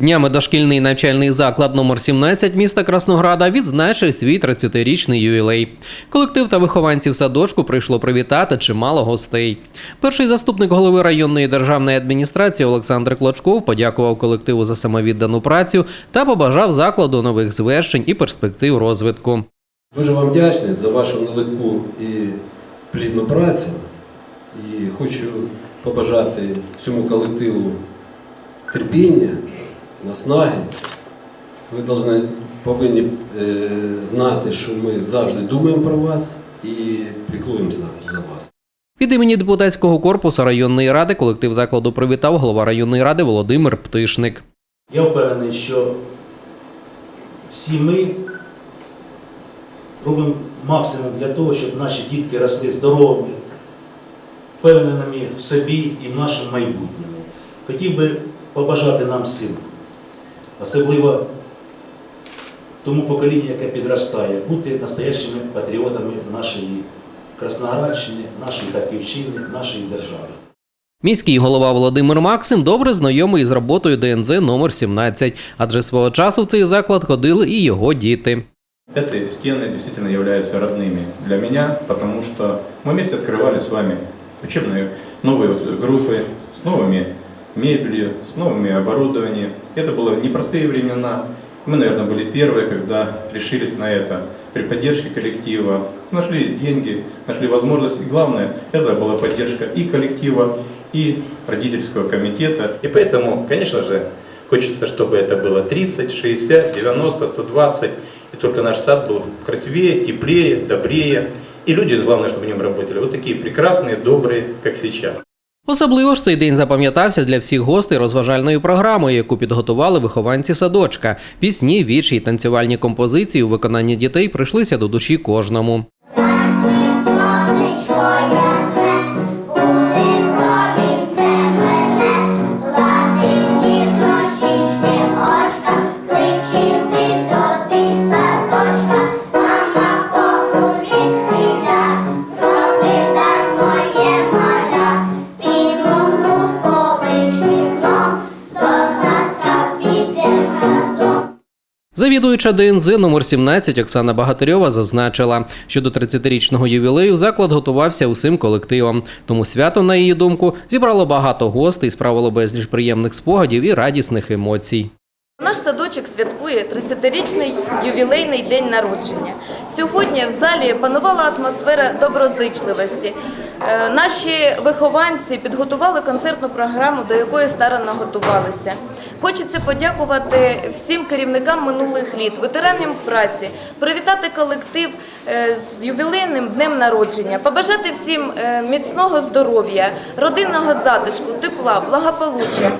Днями дошкільний навчальний заклад номер 17 міста Краснограда відзначив свій 30-річний ювілей. Колектив та вихованців садочку прийшло привітати чимало гостей. Перший заступник голови районної державної адміністрації Олександр Клочков подякував колективу за самовіддану працю та побажав закладу нових звершень і перспектив розвитку. Дуже вам вдячний за вашу нелегку і плідну працю. І хочу побажати всьому колективу терпіння, наснаги. Ви должны, повинні е, знати, що ми завжди думаємо про вас і піклуємося за вас. Від імені депутатського корпусу районної ради колектив закладу привітав голова районної ради Володимир Птишник. Я впевнений, що всі ми робимо максимум для того, щоб наші дітки росли здоровими, впевненими в собі і в нашому майбутньому. Хотів би побажати нам сил, особливо тому поколінню, яке підростає, бути настоящими патріотами нашої Красноградщини, нашої Харківщини, нашої держави. Міський голова Володимир Максим добре знайомий із роботою ДНЗ номер 17, адже свого часу в цей заклад ходили і його діти. Эти стены действительно являются родными для меня, потому что мы вместе открывали с вами учебные новые вот группы с новыми мебелью, с новыми оборудованием. Это было непростые времена. Мы, наверное, были первые, когда решились на это при поддержке коллектива. Нашли деньги, нашли возможность. И главное, это была поддержка и коллектива, и родительского комитета. И поэтому, конечно же, хочется, чтобы это было 30, 60, 90, 120. И только наш сад был красивее, теплее, добрее. И люди, главное, чтобы в нем работали, вот такие прекрасные, добрые, как сейчас. Особливо ж цей день запам'ятався для всіх гостей розважальною програмою, яку підготували вихованці садочка. Пісні, вічі й танцювальні композиції у виконанні дітей прийшлися до душі кожному. Завідуюча ДНЗ номер 17 Оксана Багатирьова зазначила, що до 30-річного ювілею заклад готувався усім колективом. Тому свято, на її думку, зібрало багато гостей, справило безліч приємних спогадів і радісних емоцій. Наш садочок святкує 30-річний ювілейний день народження. Сьогодні в залі панувала атмосфера доброзичливості. Е, Наші вихованці підготували концертну програму, до якої старанно готувалися. Хочеться подякувати всім керівникам минулих літ, ветеранам праці, привітати колектив е, з ювілейним днем народження, побажати всім е, міцного здоров'я, родинного затишку, тепла, благополуччя.